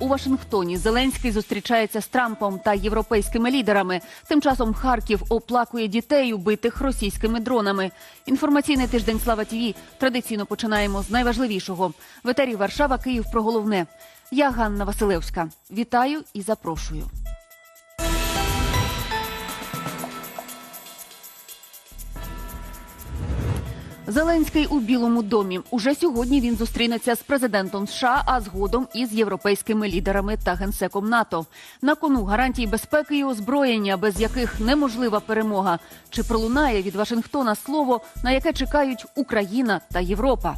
У Вашингтоні Зеленський зустрічається з Трампом та європейськими лідерами. Тим часом Харків оплакує дітей, убитих російськими дронами. Інформаційний тиждень Слава ТІВІ традиційно починаємо з найважливішого. В етері Варшава, Київ про головне. Я Ганна Василевська. Вітаю і запрошую. Зеленський у Білому домі. Уже сьогодні він зустрінеться з президентом США, а згодом із європейськими лідерами та генсеком НАТО. На кону гарантії безпеки і озброєння, без яких неможлива перемога. Чи пролунає від Вашингтона слово, на яке чекають Україна та Європа?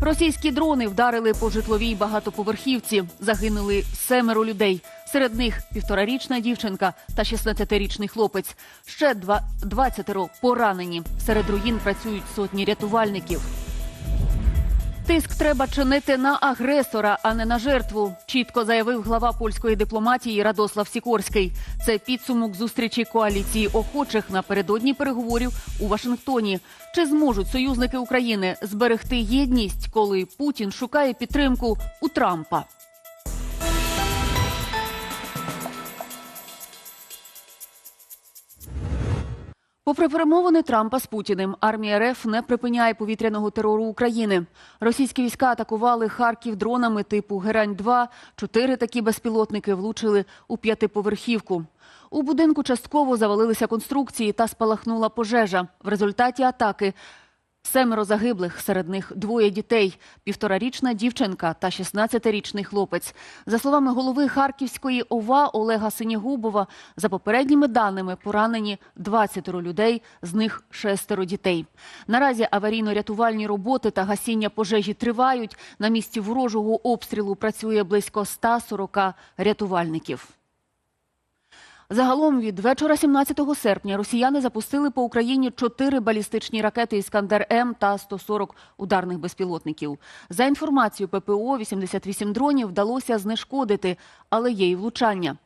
Російські дрони вдарили по житловій багатоповерхівці. Загинули семеро людей. Серед них півторарічна дівчинка та 16-річний хлопець. Ще два 20 поранені. Серед руїн працюють сотні рятувальників. Тиск треба чинити на агресора, а не на жертву. Чітко заявив глава польської дипломатії Радослав Сікорський. Це підсумок зустрічі коаліції охочих напередодні переговорів у Вашингтоні. Чи зможуть союзники України зберегти єдність, коли Путін шукає підтримку у Трампа? Попри перемовини Трампа з Путіним, армія РФ не припиняє повітряного терору України. Російські війська атакували Харків дронами типу Герань-2. Чотири такі безпілотники влучили у п'ятиповерхівку. У будинку частково завалилися конструкції та спалахнула пожежа. В результаті атаки Семеро загиблих, серед них двоє дітей, півторарічна дівчинка та 16-річний хлопець. За словами голови Харківської ОВА Олега Синігубова, за попередніми даними поранені 20 людей, з них шестеро дітей. Наразі аварійно-рятувальні роботи та гасіння пожежі тривають. На місці ворожого обстрілу працює близько 140 рятувальників. Загалом від вечора 17 серпня росіяни запустили по Україні чотири балістичні ракети «Іскандер М» та 140 ударних безпілотників. За інформацією ППО, 88 дронів вдалося знешкодити, але є й влучання.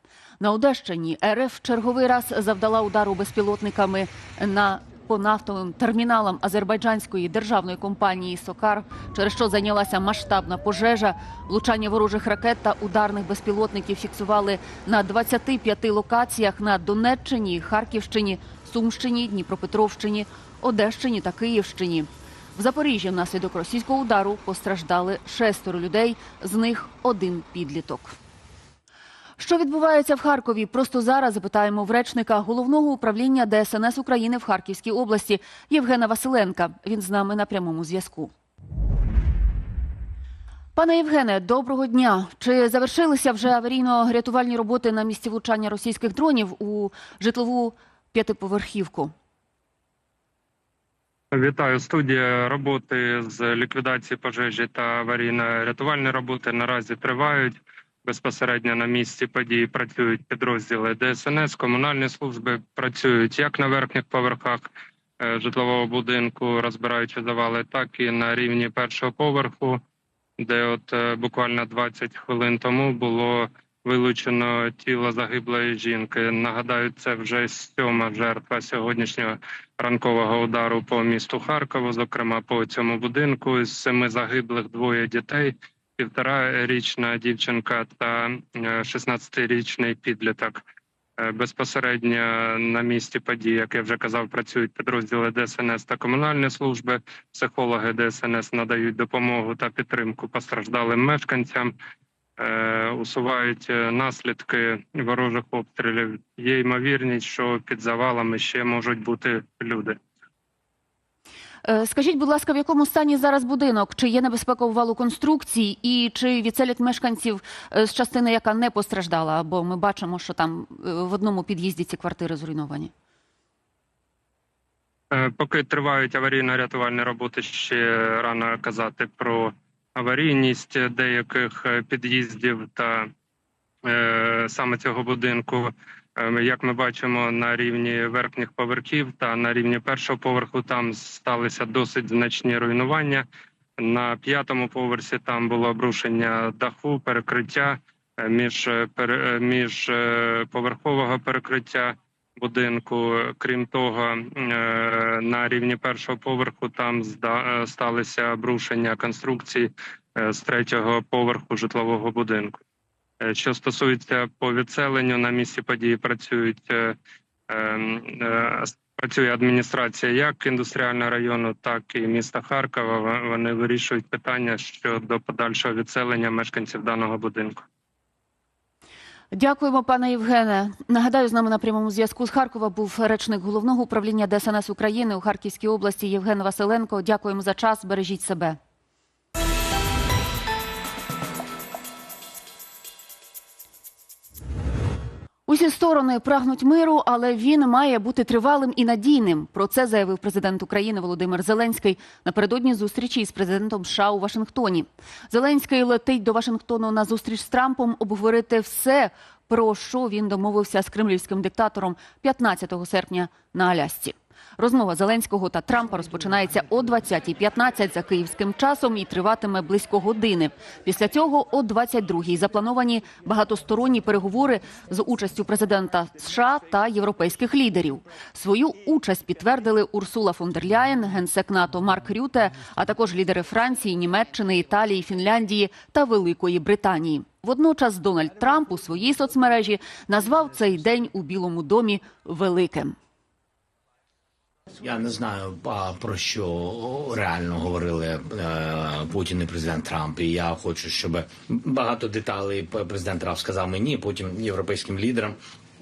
На Одещині РФ черговий раз завдала удару безпілотниками на по нафтовим терміналам азербайджанської державної компанії Сокар, через що зайнялася масштабна пожежа. Влучання ворожих ракет та ударних безпілотників фіксували на 25 локаціях на Донеччині, Харківщині, Сумщині, Дніпропетровщині, Одещині та Київщині. В Запоріжжі внаслідок російського удару постраждали шестеро людей, з них один підліток. Що відбувається в Харкові? Просто зараз запитаємо в речника головного управління ДСНС України в Харківській області Євгена Василенка. Він з нами на прямому зв'язку. Пане Євгене, доброго дня. Чи завершилися вже аварійно-рятувальні роботи на місці влучання російських дронів у житлову п'ятиповерхівку? Вітаю студія. Роботи з ліквідації пожежі та аварійно-рятувальні роботи наразі тривають. Безпосередньо на місці події працюють підрозділи ДСНС, комунальні служби працюють як на верхніх поверхах е, житлового будинку, розбираючи завали, так і на рівні першого поверху, де от е, буквально 20 хвилин тому було вилучено тіло загиблої жінки. Нагадаю, це вже сьома жертва сьогоднішнього ранкового удару по місту Харкову, зокрема по цьому будинку. З семи загиблих двоє дітей півторарічна дівчинка та 16-річний підліток. Е, Безпосередньо на місці події, як я вже казав, працюють підрозділи ДСНС та комунальні служби. Психологи ДСНС надають допомогу та підтримку постраждалим мешканцям, е, усувають е, наслідки ворожих обстрілів. Є ймовірність, що під завалами ще можуть бути люди. Е, Скажіть, будь ласка, в якому стані зараз будинок? Чи є небезпека увалу конструкцій, і чи відселять мешканців е, з частини, яка не постраждала? Бо ми бачимо, що там е, в одному під'їзді ці квартири зруйновані. Поки тривають аварійно-рятувальні роботи, ще рано казати про аварійність деяких під'їздів та саме цього будинку. Е, Як ми бачимо, на рівні верхніх поверхів та на рівні першого поверху там сталися досить значні руйнування. На п'ятому поверсі там було обрушення даху, перекриття е, між е, між поверхового перекриття будинку. Крім того, на рівні першого поверху там сталися обрушення конструкцій е, з третього поверху житлового будинку. Е, Що стосується по відселенню, на місці події працюють е, е, працює адміністрація як індустріального району, так і міста Харкова. Вони вирішують питання щодо подальшого відселення мешканців даного будинку. Дякуємо, пане Євгене. Нагадаю, з нами на прямому зв'язку з Харкова був речник головного управління ДСНС України у Харківській області Євген Василенко. Дякуємо за час. Бережіть себе. Усі сторони прагнуть миру, але він має бути тривалим і надійним. Про це заявив президент України Володимир Зеленський напередодні зустрічі із президентом США у Вашингтоні. Зеленський летить до Вашингтону на зустріч з Трампом обговорити все, про що він домовився з кремлівським диктатором 15 серпня на Алясці. Розмова Зеленського та Трампа розпочинається о 20.15 за київським часом і триватиме близько години. Після цього о 22.00 заплановані багатосторонні переговори з участю президента США та європейських лідерів. Свою участь підтвердили Урсула фон дер Ляєн, генсек НАТО Марк Рюте, а також лідери Франції, Німеччини, Італії, Фінляндії та Великої Британії. Водночас Дональд Трамп у своїй соцмережі назвав цей день у Білому домі великим. Я не знаю про що реально говорили е, Путін і президент Трамп. І я хочу, щоб багато деталей президент Трамп сказав мені, потім європейським лідерам.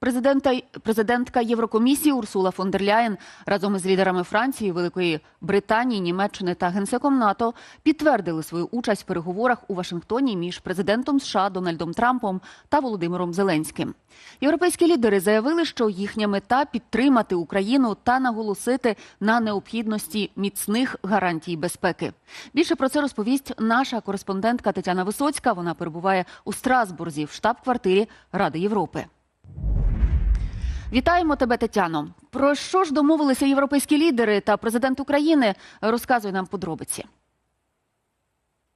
Президента президентка Єврокомісії Урсула фон дер Ляєн разом із лідерами Франції, Великої Британії, Німеччини та генсеком НАТО підтвердили свою участь в переговорах у Вашингтоні між президентом США Дональдом Трампом та Володимиром Зеленським. Європейські лідери заявили, що їхня мета підтримати Україну та наголосити на необхідності міцних гарантій безпеки. Більше про це розповість наша кореспондентка Тетяна Висоцька. Вона перебуває у Страсбурзі в штаб-квартирі Ради Європи. Вітаємо тебе, Тетяно. Про що ж домовилися європейські лідери та президент України? Розказуй нам подробиці.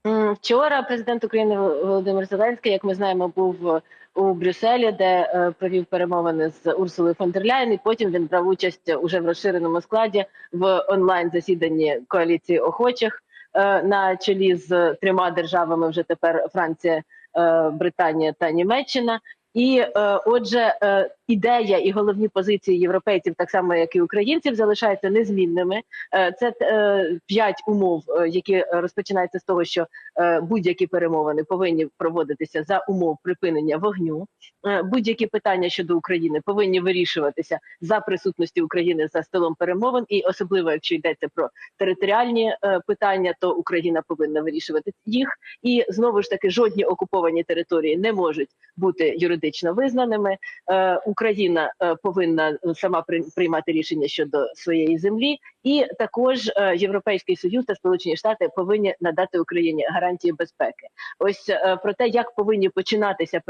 Вчора президент України Володимир Зеленський, як ми знаємо, був у Брюсселі, де е, провів перемовини з Урсулою фон дер Ляєн, і потім він брав участь уже в розширеному складі в онлайн засіданні коаліції охочих е, на чолі з трьома державами. Вже тепер Франція, е, Британія та Німеччина. І е, отже, е, ідея і головні позиції європейців, так само як і українців, залишаються незмінними. Е, Це е, п'ять умов, е, які розпочинаються з того, що е, будь-які перемовини повинні проводитися за умов припинення вогню. Е, Будь-які питання щодо України повинні вирішуватися за присутності України за столом перемовин, і особливо якщо йдеться про територіальні е, питання, то Україна повинна вирішувати їх. І знову ж таки жодні окуповані території не можуть бути юридично визнаними. Е, Україна е, повинна сама при- приймати рішення щодо своєї землі, і також е, Європейський Союз та Сполучені Штати повинні надати Україні гарантії безпеки. Ось е, про те, як повинні починатися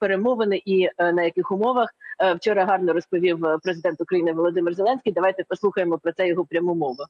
перемовини і е, на яких умовах е, вчора гарно розповів е, президент України Володимир Зеленський. Давайте послухаємо про це його пряму мову.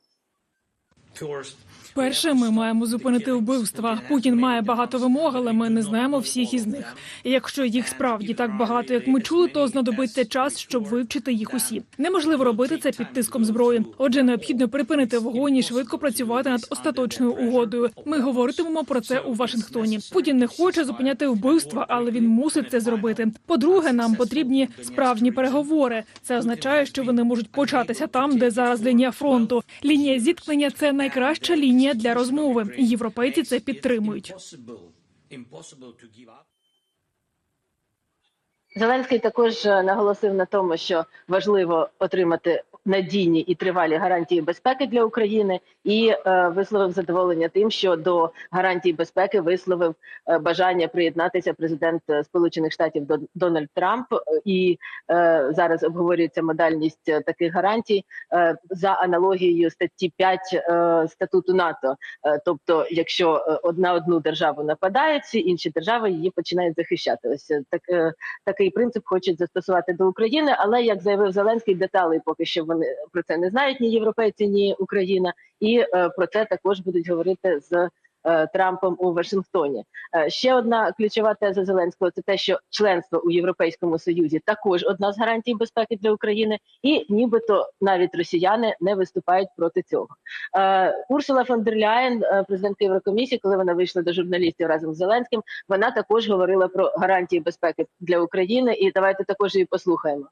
Перше, ми маємо зупинити вбивства. Путін має багато вимог, але ми не знаємо всіх із них. І якщо їх справді так багато, як ми чули, то знадобиться час, щоб вивчити їх усі. Неможливо робити це під тиском зброї. Отже, необхідно припинити вогонь і швидко працювати над остаточною угодою. Ми говоритимемо про це у Вашингтоні. Путін не хоче зупиняти вбивства, але він мусить це зробити. По-друге, нам потрібні справжні переговори. Це означає, що вони можуть початися там, де зараз лінія фронту. Лінія зіткнення це найкраща лінія для розмови. Європейці це підтримують. Зеленський також е, наголосив на тому, що важливо отримати надійні і тривалі гарантії безпеки для України, і е, висловив задоволення тим, що до гарантій безпеки висловив е, бажання приєднатися президент е, Сполучених Штатів Дон- Дональд Трамп. І е, зараз обговорюється модальність е, таких гарантій е, за аналогією статті 5 е, статуту НАТО. Е, тобто, якщо одна одну державу нападає, всі інші держави її починають захищати. Ось так е, такий принцип хочуть застосувати до України. Але як заявив Зеленський, деталей поки що вони про це не знають ні європейці, ні Україна, і е, про це також будуть говорити з. Е, Трампом у Вашингтоні Е, ще одна ключова теза Зеленського це те, що членство у Європейському Союзі також одна з гарантій безпеки для України, і нібито навіть росіяни не виступають проти цього. Е, Урсула фон дер Ляєн, президентка Єврокомісії, коли вона вийшла до журналістів разом з Зеленським, вона також говорила про гарантії безпеки для України. І давайте також її послухаємо.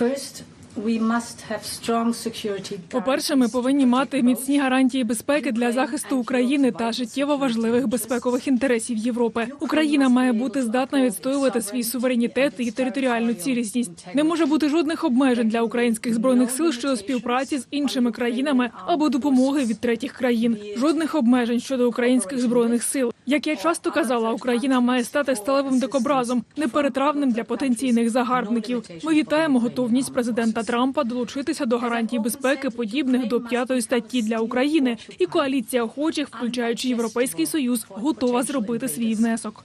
First, have По-перше, ми повинні мати міцні гарантії безпеки для захисту України та життєво важливих безпекових інтересів Європи. Україна має бути здатна відстоювати свій суверенітет і територіальну цілісність. Не може бути жодних обмежень для українських збройних сил щодо співпраці з іншими країнами або допомоги від третіх країн. Жодних обмежень щодо українських збройних сил. Як я часто казала, Україна має стати сталевим дикобразом, неперетравним для потенційних загарбників. Ми вітаємо готовність президента Трампа долучитися до гарантій безпеки, подібних до п'ятої статті для України, і коаліція охочих, включаючи Європейський Союз, готова зробити свій внесок.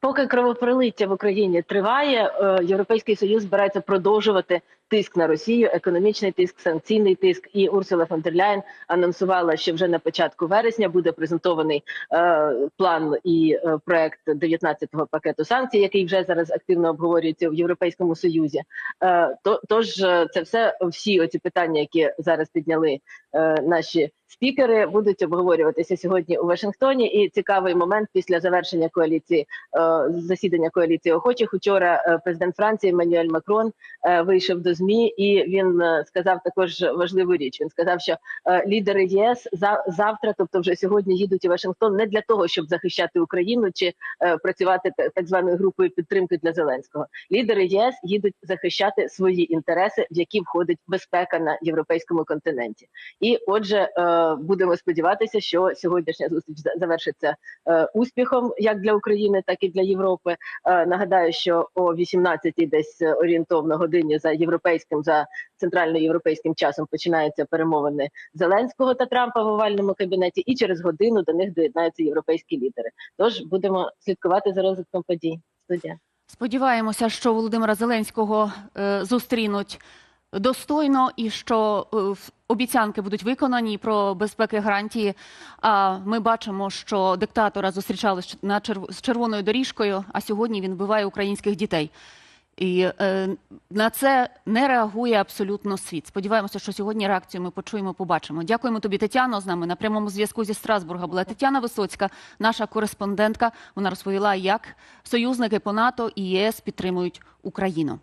Поки кровопролиття в Україні триває, е, Європейський Союз збирається продовжувати тиск на Росію, економічний тиск, санкційний тиск. І Урсула фон дер Ляєн анонсувала, що вже на початку вересня буде презентований е, план і е, проект 19-го пакету санкцій, який вже зараз активно обговорюється в Європейському Союзі. Е, то тож е, це все всі оці питання, які зараз підняли е, наші спікери, будуть обговорюватися сьогодні у Вашингтоні. І цікавий момент після завершення коаліції е, засідання коаліції охочих. Учора е, президент Франції Еммануель Макрон вийшов до змі, і він е, сказав також важливу річ. Він сказав, що е, лідери ЄС за завтра, тобто вже сьогодні, їдуть у Вашингтон не для того, щоб захищати Україну чи е, працювати так званою групою підтримки для Зеленського. Лідери ЄС їдуть захищати свої інтереси, в які входить безпека на європейському континенті. І отже, будемо сподіватися, що сьогоднішня зустріч завершиться успіхом як для України, так і для Європи. Нагадаю, що о 18-й десь орієнтовно годині за європейським за центральноєвропейським часом починаються перемовини Зеленського та Трампа в овальному кабінеті, і через годину до них доєднаються європейські лідери. Тож будемо слідкувати за розвитком подій. Студія. Сподіваємося, що Володимира Зеленського е, зустрінуть достойно і що е, обіцянки будуть виконані про безпеки гарантії. А ми бачимо, що диктатора зустрічали з червоною доріжкою, а сьогодні він вбиває українських дітей. І е, на це не реагує абсолютно світ. Сподіваємося, що сьогодні реакцію ми почуємо, побачимо. Дякуємо тобі, Тетяно. З нами на прямому зв'язку зі Страсбурга була Тетяна Висоцька, наша кореспондентка. Вона розповіла, як союзники по НАТО і ЄС підтримують Україну.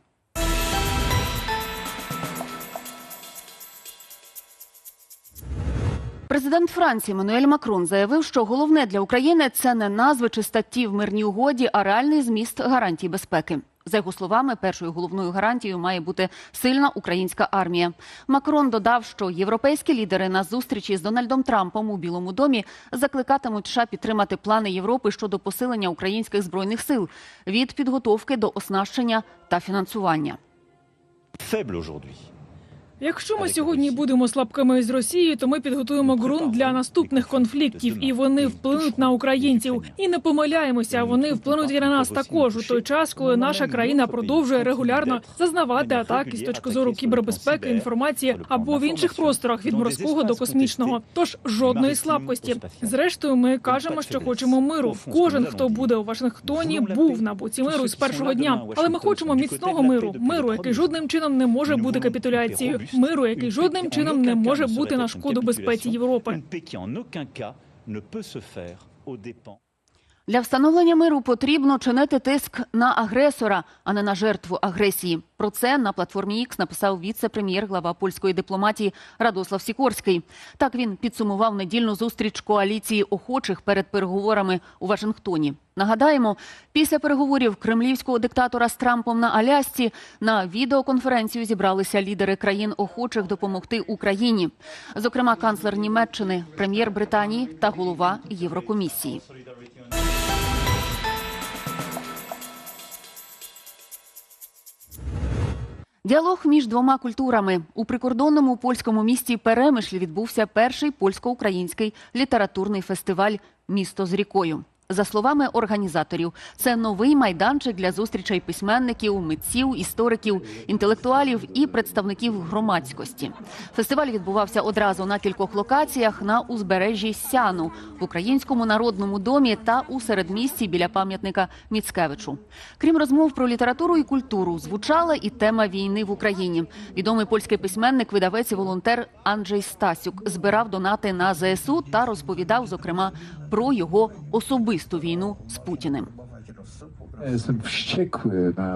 Президент Франції Мануель Макрон заявив, що головне для України це не назви чи статті в мирній угоді, а реальний зміст гарантій безпеки. За його словами, першою головною гарантією має бути сильна українська армія. Макрон додав, що європейські лідери на зустрічі з Дональдом Трампом у Білому домі закликатимуть США підтримати плани Європи щодо посилення українських збройних сил від підготовки до оснащення та фінансування. Феблю aujourd'hui. Якщо ми сьогодні будемо слабкими з Росією, то ми підготуємо ґрунт для наступних конфліктів, і вони вплинуть на українців. І не помиляємося, вони вплинуть і на нас також. У той час, коли наша країна продовжує регулярно зазнавати атаки з точки зору кібербезпеки, інформації або в інших просторах від морського до космічного. Тож жодної слабкості. Зрештою, ми кажемо, що хочемо миру. Кожен, хто буде у Вашингтоні, був на боці миру з першого дня. Але ми хочемо міцного миру, миру, який жодним чином не може бути капітуляцією, миру, який жодним чином не може бути на шкоду безпеці Європи. Для встановлення миру потрібно чинити тиск на агресора, а не на жертву агресії. Про це на платформі X написав віце-прем'єр, глава польської дипломатії Радослав Сікорський. Так він підсумував недільну зустріч коаліції охочих перед переговорами у Вашингтоні. Нагадаємо, після переговорів кремлівського диктатора з Трампом на Алясці на відеоконференцію зібралися лідери країн охочих допомогти Україні, зокрема канцлер Німеччини, прем'єр Британії та голова Єврокомісії. Діалог між двома культурами у прикордонному польському місті Перемишль відбувся перший польсько-український літературний фестиваль Місто з рікою. За словами організаторів, це новий майданчик для зустрічей письменників, митців, істориків, інтелектуалів і представників громадськості. Фестиваль відбувався одразу на кількох локаціях на узбережжі Сяну, в українському народному домі та у середмісті біля пам'ятника Міцкевичу. Крім розмов про літературу і культуру, звучала і тема війни в Україні. Відомий польський письменник, видавець і волонтер Анджей Стасюк збирав донати на ЗСУ та розповідав, зокрема, про його особисту війну з Путіним.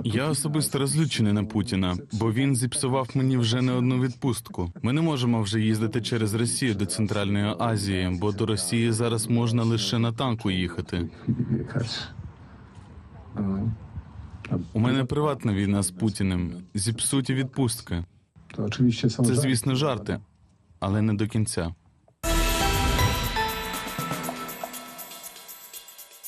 Я особисто розлючений на Путіна, бо він зіпсував мені вже не одну відпустку. Ми не можемо вже їздити через Росію до Центральної Азії, бо до Росії зараз можна лише на танку їхати. У мене приватна війна з Путіним. Зіпсуті відпустки. Це, звісно, жарти, але не до кінця.